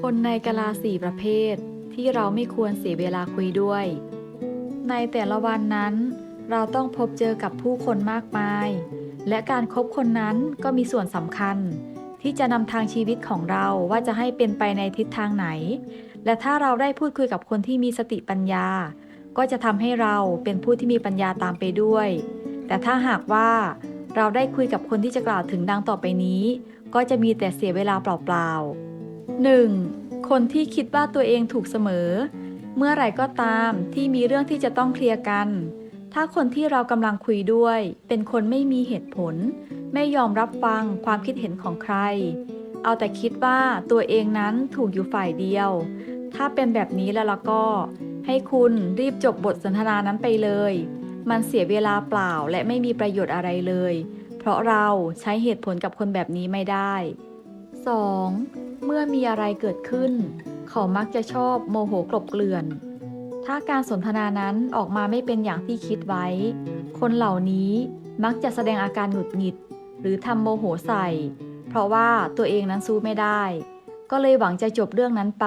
คนในกะลาสี่ประเภท ที่เราไม่ควรเสียเวลาคุยด้วย ในแต่ละวันนั้น เราต้องพบเจอกับผู้คนมากมาย และการครบคนนั้นก็มีส่วนสำคัญ ที่จะนำทางชีวิตของเราว่าจะให้เป็นไปในทิศทางไหน และถ้าเราได้พูดคุยกับคนที่มีสติปัญญา ก็จะทำให้เราเป็นผู้ที่มีปัญญาตามไปด้วย แต่ถ้าหากว่าเราได้คุยกับคนที่จะกล่าวถึงดังต่อไปนี้ ก็จะมีแต่เสียเวลาเปล่าๆ 1. คนที่คิดว่าตัวเองถูกเสมอ เมื่อไหร่ก็ตามที่มีเรื่องที่จะต้องเคลียร์กัน ถ้าคนที่เรากำลังคุยด้วย เป็นคนไม่มีเหตุผล ไม่ยอมรับฟังความคิดเห็นของใคร เอาแต่คิดว่าตัวเองนั้นถูกอยู่ฝ่ายเดียว ถ้าเป็นแบบนี้แล้วล่ะก็ ให้คุณรีบจบบทสนทนานั้นไปเลย มันเสียเวลาเปล่าและไม่มีประโยชน์อะไรเลย เพราะเราใช้เหตุผลกับคนแบบนี้ไม่ได้ 2. เมื่อมีอะไรเกิดขึ้น เขามักจะชอบโมโหกลบเกลื่อน ถ้าการสนทนานั้นออกมาไม่เป็นอย่างที่คิดไว้ คนเหล่านี้มักจะแสดงอาการหงุดหงิด หรือทำโมโหใส่ เพราะว่าตัวเองนั้นสู้ไม่ได้ ก็เลยหวังจะจบเรื่องนั้นไป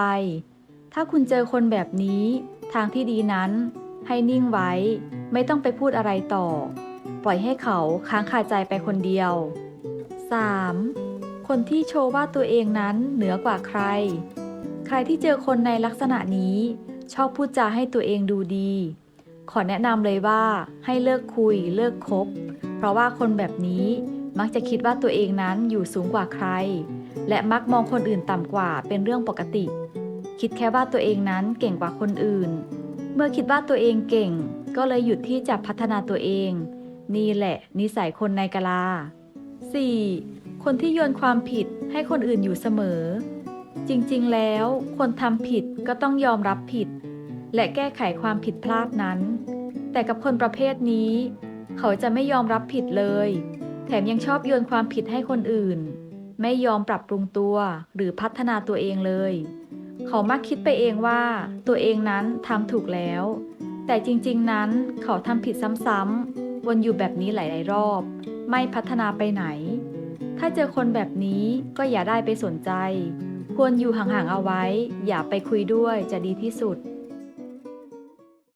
ถ้าคุณเจอคนแบบนี้ ทางที่ดีนั้น ให้นิ่งไว้ ไม่ต้องไปพูดอะไรต่อ ปล่อยให้เขาค้างคาใจไปคนเดียว 3. คนที่โชว์ว่าตัวเองนั้นเหนือกว่าใคร ใครที่เจอคนในลักษณะนี้ ชอบพูดจาให้ตัวเองดูดี ขอแนะนำเลยว่าให้เลิกคุยเลิกคบ เพราะว่าคนแบบนี้มักจะคิดว่าตัวเองนั้นอยู่สูงกว่าใคร และมักมองคนอื่นต่ำกว่าเป็นเรื่องปกติ คิดแค่ว่าตัวเองนั้นเก่งกว่าคนอื่น เมื่อคิดว่าตัวเองเก่ง ก็เลยหยุดที่จะพัฒนาตัวเอง นี่แหละ นิสัยคนในกะลา 4. คนที่โยนความผิดให้คนอื่นอยู่เสมอ จริงๆ แล้วคนทำผิดก็ต้องยอมรับผิด และแก้ไขความผิดพลาดนั้น แต่กับคนประเภทนี้ เขาจะไม่ยอมรับผิดเลย แถมยังชอบโยนความผิดให้คนอื่น ไม่ยอมปรับปรุงตัวหรือพัฒนาตัวเองเลย เขามักคิดไปเองว่าตัวเองนั้นทำถูกแล้ว แต่จริงๆ นั้นเขาทำผิดซ้ำๆวนอยู่แบบนี้หลาย ๆ รอบ ไม่พัฒนาไปไหน ถ้าเจอคนแบบนี้ก็อย่าได้ไปสนใจ ควรอยู่ห่างๆเอาไว้ อย่าไปคุยด้วยจะดีที่สุด